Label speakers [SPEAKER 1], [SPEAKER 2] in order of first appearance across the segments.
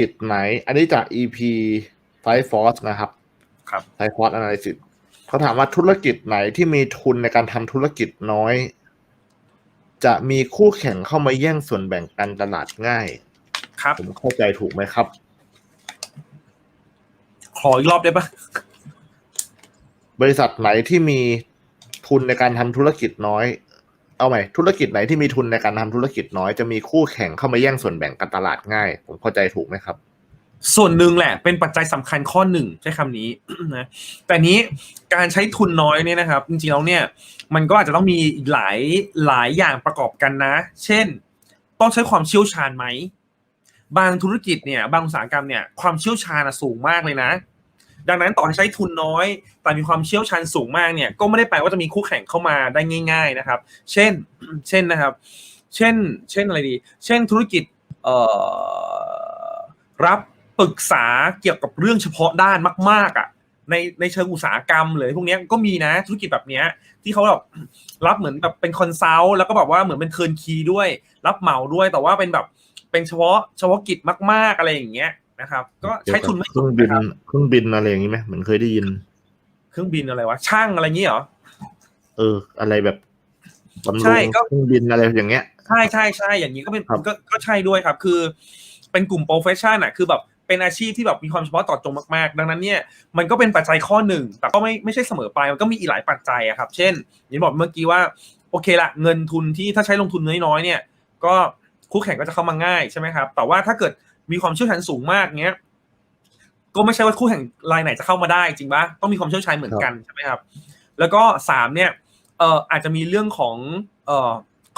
[SPEAKER 1] กิจไหนอันนี้จาก EP Five Force นะครับ
[SPEAKER 2] ครับ
[SPEAKER 1] Five Force Analysis เขาถามว่าธุรกิจไหนที่มีทุนในการทำธุรกิจน้อย จะมีคู่แข่งเข้ามาแย่งส่วนแบ่งการตลาดง่าย
[SPEAKER 2] ครับ
[SPEAKER 1] ผมเข้าใจถูกไหมครับ
[SPEAKER 2] ขออีกรอบได้ปะ
[SPEAKER 1] บริษัทไหนที่มีทุนในการทำธุรกิจน้อย เอาใหม่ธุรกิจไหนที่มีทุนในการทำธุรกิจน้อยจะมีคู่แข่งเข้ามาแย่งส่วนแบ่งการตลาดง่าย ผมเข้าใจถูกไหมครับ
[SPEAKER 2] ส่วนหนึ่งแหละ เป็นปัจจัยสำคัญข้อหนึ่งใช้คำนี้นะแต่นี้การใช้ทุนน้อยเนี่ยนะครับ จริงๆแล้วเนี่ย มันก็อาจจะต้องมีหลายหลายอย่างประกอบกันนะ เช่น ต้องใช้ความเชี่ยวชาญไหมบางธุรกิจเนี่ย บางอุตสาหกรรมเนี่ยความเชี่ยวชาญสูงมากเลยนะ ดังนั้นต่อให้ใช้ทุนน้อย แต่มีความเชี่ยวชาญสูงมากเนี่ย ก็ไม่ได้แปลว่าจะมีคู่แข่งเข้ามาได้ง่าย ๆนะครับ เช่น เช่นนะครับ เช่น เช่นอะไรดี เช่นธุรกิจเอ่อรับปรึกษาเกี่ยวกับเรื่องเฉพาะด้านมาก ๆอะในในเชิงอุตสาหกรรมเลยพวกนี้ก็มีนะธุรกิจแบบเนี้ยที่เขาแบบรับเหมือนแบบเป็นคอนซัลท์แล้วก็แบบว่าเหมือนเป็นเทิร์นคีด้วย รับเหมาด้วยแต่ว่าเป็นแบบเป็นเฉพาะเฉพาะกิจมาก ๆอะไรอย่างเงี้ย นะครับ ก็ใช้ทุนไม่
[SPEAKER 1] เครื่องบินเครื่องบินอะไรอย่างนี้ไหมเหมือนเคยได้ยิน
[SPEAKER 2] เครื่องบินอะไรวะช่างอะไรอย่างงี้เหรอ
[SPEAKER 1] เออ อะไรแบบบำรุง
[SPEAKER 2] ใช่ก็
[SPEAKER 1] เครื่องบินอะไรอย่างเงี้ย
[SPEAKER 2] ใช่ใช่ใช่อย่างนี้ก็เป็น
[SPEAKER 1] ครับ
[SPEAKER 2] ก็ก็ใช่ด้วยครับ คือ เป็นกลุ่มโปรเฟชชั่นอะคือแบบเป็นอาชีพที่แบบมีความเฉพาะเจาะจงมากๆ ดังนั้นเนี่ยมันก็เป็นปัจจัยข้อหนึ่ง แต่ก็ไม่ไม่ใช่เสมอไปมันก็มีอีกหลายปัจจัยอะครับ เช่นอย่างที่บอกเมื่อกี้ว่า โอเคละเงินทุนที่ถ้าใช้ลงทุนน้อยๆเนี่ย ก็คู่แข่งก็จะเข้ามาง่ายใช่ไหมครับ แต่ว่าถ้าเกิด มีความเชี่ยวชาญสูงมากเงี้ย ก็ไม่ใช่ว่าคู่แข่งรายไหนจะเข้ามาได้จริงปะต้องมีความเชี่ยวชาญเหมือนกันใช่ไหมครับ แล้วก็สามเนี่ยเอ่ออาจจะมีเรื่องของเอ่อ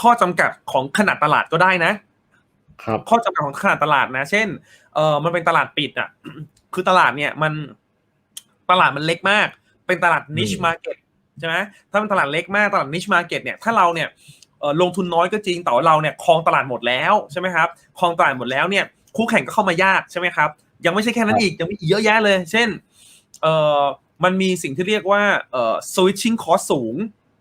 [SPEAKER 2] ข้อจำกัดของขนาดตลาดก็ได้นะ
[SPEAKER 1] ครับ
[SPEAKER 2] ข้อจำกัดของขนาดตลาดนะ เช่น เออมันเป็นตลาดปิดอะ คือตลาดเนี่ยมันตลาดมันเล็กมาก เป็นตลาด niche
[SPEAKER 1] อืม
[SPEAKER 2] market ใช่ไหมถ้าเป็นตลาดเล็กมากตลาด niche market เนี่ย ถ้าเราเนี่ยเออลงทุนน้อยก็จริงแต่ว่าเราเนี่ยครองตลาดหมดแล้วใช่ไหมครับครองตลาดหมดแล้วเนี่ย คู่แข่งก็เข้ามายากใช่ไหมครับ ยังไม่ใช่แค่นั้นอีก ยังมีอีกเยอะแยะเลย เช่นเออมันมีสิ่งที่เรียกว่าเอ่อ switching cost สูง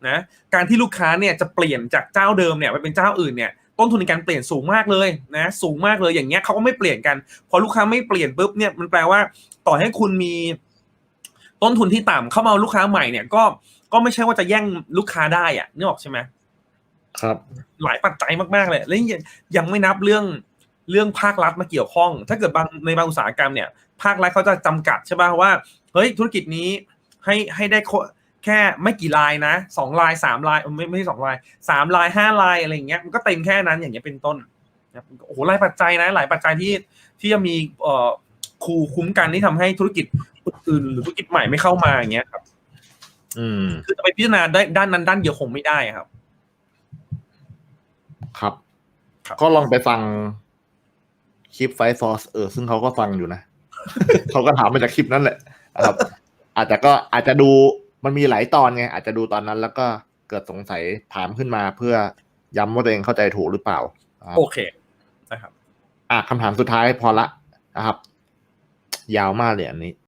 [SPEAKER 2] นะการที่ลูกค้าเนี่ยจะเปลี่ยนจากเจ้าเดิมเนี่ยไปเป็นเจ้าอื่นเนี่ยต้นทุนในการเปลี่ยนสูงมากเลยนะสูงมากเลยอย่างเงี้ยเขาก็ไม่เปลี่ยนกัน พอลูกค้าไม่เปลี่ยนปุ๊บเนี่ยมันแปลว่าต่อให้คุณมีต้นทุนที่ต่ำเข้ามาเอาลูกค้าใหม่เนี่ยก็ก็ไม่ใช่ว่าจะแย่งลูกค้าได้อะนึกออกใช่ไหม
[SPEAKER 1] ครับ
[SPEAKER 2] หลายปัจจัยมากๆเลยแล้วยังยังไม่นับเรื่อง เรื่องภาครัฐมาเกี่ยวข้อง ถ้าเกิดบางในบางอุตสาหกรรมเนี่ย ภาครัฐเขาจะจำกัดใช่ป่ะว่าเฮ้ยธุรกิจนี้ให้ให้ได้โคแค่ไม่กี่ลายนะสองลายสามลายเออไม่ไม่ใช่สองลายสามลายห้าลายอะไรอย่างเงี้ยมันก็เต็มแค่นั้นอย่างเงี้ยเป็นต้นนะครับโอ้โหหลายปัจจัยนะ หลายปัจจัยที่ที่จะมีเอ่อคูคุ้มกันที่ทำให้ธุรกิจอื่นหรือธุรกิจใหม่ไม่เข้ามาอย่างเงี้ยครับ
[SPEAKER 1] อืม
[SPEAKER 2] คือจะไปพิจารณาได้ด้านนั้นด้านเดียวคงไม่ได้ครับ
[SPEAKER 1] ครับ
[SPEAKER 2] ครับ
[SPEAKER 1] ก็ลองไปฟัง คลิปไฟฟอสเออซึ่งเขาก็ฟังอยู่นะ เขาก็ถามมาจากคลิปนั้นแหละนะครับ อาจจะก็อาจจะดูมันมีหลายตอนไง อาจจะดูตอนนั้นแล้วก็เกิดสงสัยถามขึ้นมาเพื่อย้ำว่าตัวเองเข้าใจถูกหรือเปล่านะครับ
[SPEAKER 2] โอเคนะครับ
[SPEAKER 1] อะคำถามสุดท้ายพอละนะครับ ยาวมากเลยอันนี้